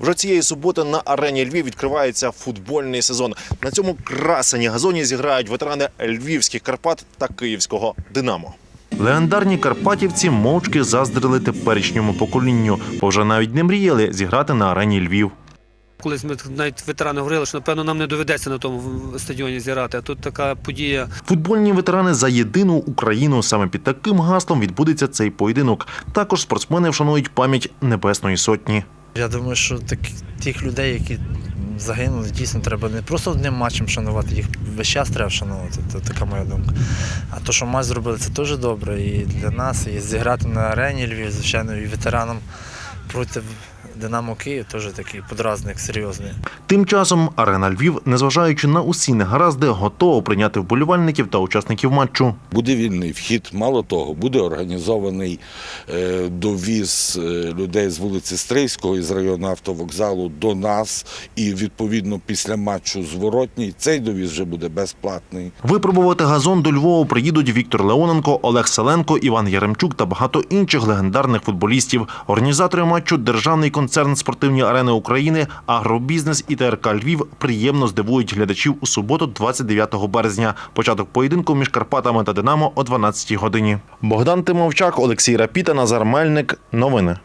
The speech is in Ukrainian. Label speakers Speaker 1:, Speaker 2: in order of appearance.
Speaker 1: Вже цієї суботи на арені Львів відкривається футбольний сезон. На цьому красені газоні зіграють ветерани львівських Карпат та київського Динамо. Легендарні карпатівці мовчки заздрили теперішньому поколінню, бо вже навіть не мріяли зіграти на арені Львів.
Speaker 2: Колись ми навіть ветерани говорили, що напевно нам не доведеться на тому стадіоні зіграти. А тут така подія.
Speaker 1: Футбольні ветерани за єдину Україну. Саме під таким гаслом відбудеться цей поєдинок. Також спортсмени вшанують пам'ять Небесної Сотні.
Speaker 3: Я думаю, що так, тих людей, які загинули, дійсно треба не просто одним матчем шанувати, їх весь час треба вшанувати. Це така моя думка. А то, що матч зробили, це теж добре і для нас, і зіграти на арені Львів, звичайно, і ветеранам проти Динамо Київ теж такий подразник серйозний.
Speaker 1: Тим часом арена Львів, незважаючи на усі негаразди, готова прийняти вболівальників та учасників матчу.
Speaker 4: Буде вільний вхід. Мало того, буде організований е, довіз е, людей з вулиці Стрийського із району автовокзалу до нас. І відповідно після матчу зворотній цей довіз вже буде безплатний.
Speaker 1: Випробувати газон до Львова приїдуть Віктор Леоненко, Олег Селенко, Іван Яремчук та багато інших легендарних футболістів. Організатори матчу Державний концерн спортивні арени України, Агробізнес і ТРК Львів приємно здивують глядачів у суботу, 29 березня. Початок поєдинку між Карпатами та Динамо о 12 годині. Богдан Тимовчак, Олексій Рапіта, Назар Мельник. Новини.